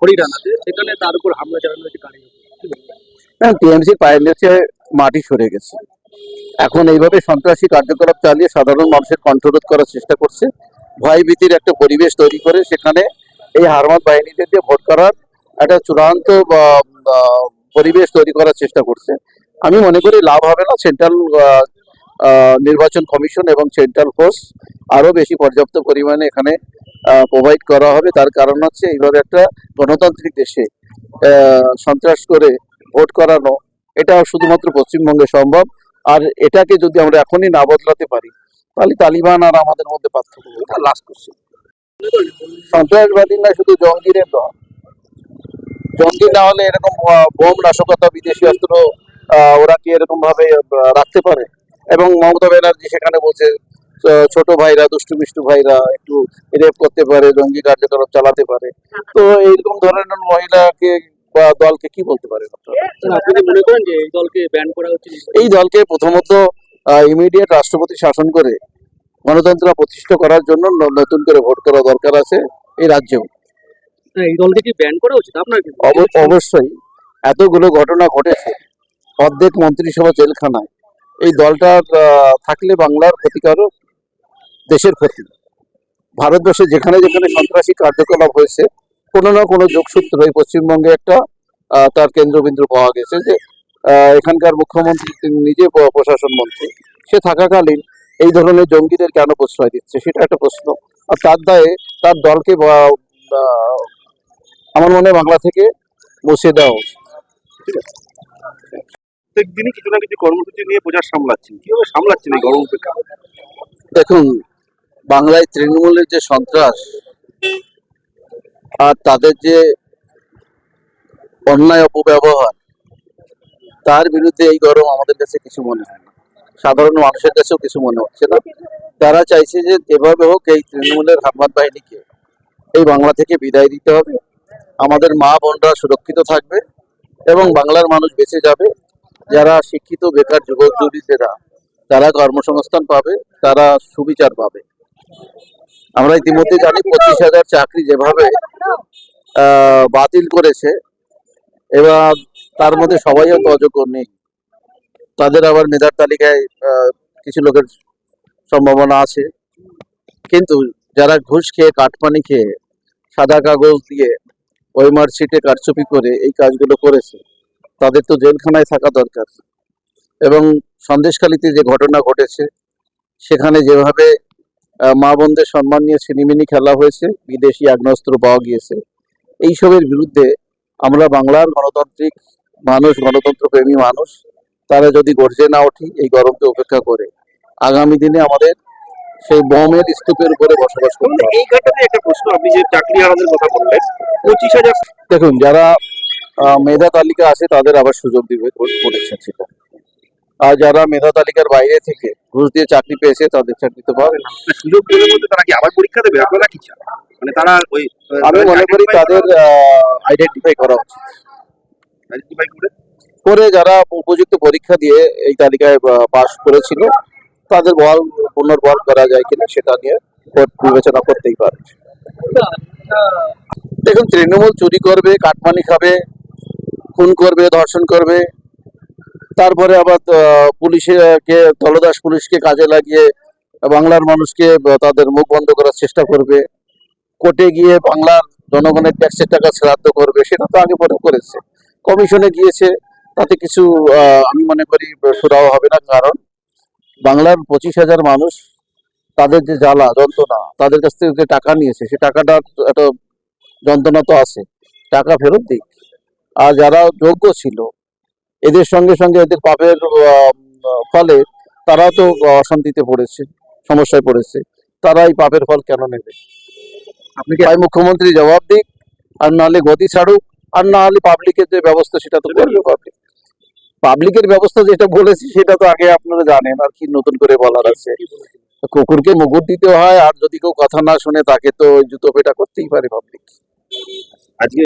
হরিরানাতে সেখানে তার উপর হামলা চালানো হয়েছে গাড়ি টিএমসি মাটি সরে গেছে। এখন এইভাবে সন্ত্রাসী কার্যকলাপ চালিয়ে সাধারণ মানুষের কণ্ঠরোধ করার চেষ্টা করছে। ভয় ভীতির একটা পরিবেশ তৈরি করে সেখানে এই হারমাত বাহিনীদের দিয়ে ভোট করার একটা চূড়ান্ত পরিবেশ তৈরি করার চেষ্টা করছে। আমি মনে করি লাভ হবে না। সেন্ট্রাল নির্বাচন কমিশন এবং সেন্ট্রাল ফোর্স আরও বেশি পর্যাপ্ত পরিমাণে এখানে প্রোভাইড করা হবে। তার কারণ হচ্ছে এইভাবে একটা গণতান্ত্রিক দেশে সন্ত্রাস করে ভোট করানো, এটা শুধুমাত্র পশ্চিমবঙ্গে সম্ভব। আর এটাকে যদি আমরা এখনই না বদলাতে পারি, তাহলে তালিবান আর আমাদের মধ্যে পার্থক্য এটা লাস্ট কোশ্চেন সন্ত্রাসবাদী না শুধু জঙ্গিদের দল? জঙ্গি না হলে এরকম বোম নাশকতা বিদেশি অস্ত্র ওরা কি এরকম ভাবে রাখতে পারে? এবং মমতা ব্যানার্জি সেখানে বলছে ছোট ভাইরা দুষ্টু মিষ্টু ভাইরা একটু রেপ করতে পারে জঙ্গি কার্যকলাপ চালাতে পারে। তো এইরকম ধরনের মহিলাকে বা দলকে কি বলতে যে এই দলকে ব্যান করা হচ্ছে এই দলকে প্রথমত ইমিডিয়েট রাষ্ট্রপতি শাসন করে গণতন্ত্র প্রতিষ্ঠা করার জন্য নতুন করে ভোট করা দরকার আছে এই রাজ্যেও। এই দলকে কি ব্যান করা উচিত? আপনার অবশ্যই এতগুলো ঘটনা ঘটেছে অর্ধেক মন্ত্রিসভা জেলখানায়। এই দলটা থাকলে বাংলার ক্ষতিকারক দেশের ক্ষতি। ভারতবর্ষে যেখানে যেখানে সন্ত্রাসী কার্যকলাপ হয়েছে কোনো না কোনো যোগসূত্র এই পশ্চিমবঙ্গে একটা তার কেন্দ্রবিন্দু পাওয়া গেছে যে এখানকার মুখ্যমন্ত্রী তিনি নিজে প্রশাসন মন্ত্রী। সে থাকাকালীন এই ধরনের জঙ্গিদের কেন প্রশ্রয় দিচ্ছে? সেটা একটা প্রশ্ন। আর তার দায়ে তার দলকে আমার মনে হয় বাংলা থেকে মুছে দেওয়া উচিত। প্রত্যেক দিনই কিছু না কিছু কর্মসূচি নিয়ে প্রচার সামলাচ্ছেন। কীভাবে সামলাচ্ছেন এই গরম উপেক্ষা দেখুন বাংলায় তৃণমূলের যে সন্ত্রাস আর তাদের যে অন্যায় অপব্যবহার, তার বিরুদ্ধে এই গরম আমাদের কাছে কিছু মনে হয় না। সাধারণ মানুষের কাছেও কিছু মনে হচ্ছে না। তারা চাইছে যে যেভাবে হোক এই তৃণমূলের হারমাত বাহিনীকে এই বাংলা থেকে বিদায় দিতে হবে। আমাদের মা বোনরা সুরক্ষিত থাকবে এবং বাংলার মানুষ বেঁচে যাবে। যারা শিক্ষিত, বেকার যুবক যুবতীরা তারা কর্মসংস্থান পাবে, তারা সুবিচার পাবে। আমরা ইতিমধ্যে জানি পঁচিশ হাজার চাকরি যেভাবে বাতিল করেছে, এবার তার মধ্যে সবাই হয়তো অযোগ্য নেই। তাদের আবার মেধার তালিকায় কিছু লোকের সম্ভাবনা আছে। কিন্তু যারা ঘুষ খেয়ে কাটপানি খেয়ে, সাদা কাগজ দিয়ে ওই মার্কশিটে কারচুপি করে এই কাজগুলো করেছে, তাদের তো জেলখানায় থাকা দরকার। এবং সন্দেশখালিতে যে ঘটনা ঘটেছে, সেখানে যেভাবে মা বোনদের সম্মান নিয়ে ছিনিমিনি খেলা হয়েছে বিদেশি আগ্নেয়াস্ত্র পাওয়া গিয়েছে। এইসবের বিরুদ্ধে আমরা বাংলার গণতান্ত্রিক মানুষ গণতন্ত্র প্রেমী মানুষ তারা যদি গর্জে না উঠি এই গরমকে উপেক্ষা করে। আগামী দিনে আমাদের সেই বোমের স্তূপের উপরে বসবাস করতে এই ঘটনায় একটা প্রশ্ন আপনি যে চাকরি হারানোর কথা বললেন পঁচিশ হাজার দেখুন যারা মেধা তালিকা আছে তাদের আবার সুযোগ দিবে কর- করেছে সেটা। যারা মেধা তালিকার বাইরে থেকে ঘুষ দিয়ে চাকরি পেয়েছে তাদের চাকরি তো পাবে না। সুযোগ তারা কি আবার পরীক্ষা দেবে? আপনারা কি মানে তারা ওই আমি মনে করি তাদের আইডেন্টিফাই করা উচিত। আইডেন্টিফাই করে? করে যারা উপযুক্ত পরীক্ষা দিয়ে এই তালিকায় পাশ করেছিল তাদের বল পুনর্বল করা যায় কিনা সেটা নিয়ে বিবেচনা করতেই পারে। দেখুন তৃণমূল চুরি করবে কাটমানি খাবে খুন করবে ধর্ষণ করবে তারপরে আবার পুলিশকে তলদাস পুলিশকে কাজে লাগিয়ে বাংলার মানুষকে তাদের মুখ বন্ধ করার চেষ্টা করবে। কোর্টে গিয়ে বাংলার জনগণের ট্যাক্সের টাকা শ্রাদ্ধ করবে, সেটা তো আগে পরে করেছে। কমিশনে গিয়েছে, তাতে কিছু আমি মনে করি সুরাও হবে না, কারণ বাংলার পঁচিশ হাজার মানুষ, তাদের যে জ্বালা, যন্ত্রণা, তাদের কাছ থেকে যে টাকা নিয়েছে, সে টাকাটা একটা যন্ত্রণা তো আছে। টাকা ফেরত দিক। আর যারা যোগ্য ছিল এদের সঙ্গে সঙ্গে এদের পাপের ফলে তারাও তো অশান্তিতে পড়েছে সমস্যায় পড়েছে। তারা এই পাপের ফল কেন নেবে? আপনি কি মুখ্যমন্ত্রী জবাব দিক আর নাহলে গতি ছাড়ুক আর না হলে পাবলিকের যে ব্যবস্থা সেটা তো করবে পাবলিক পাবলিকের ব্যবস্থা যেটা বলেছি সেটা তো আগে আপনারা জানেন আর কি নতুন করে বলার আছে। কুকুরকে মুকুট দিতে হয় আর যদি কেউ কথা না শুনে তাকে তো জুতো পেটা করতেই পারে পাবলিক আজকে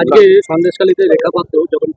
আজকে সন্দেশকালীতে রেখা পাত্র যখন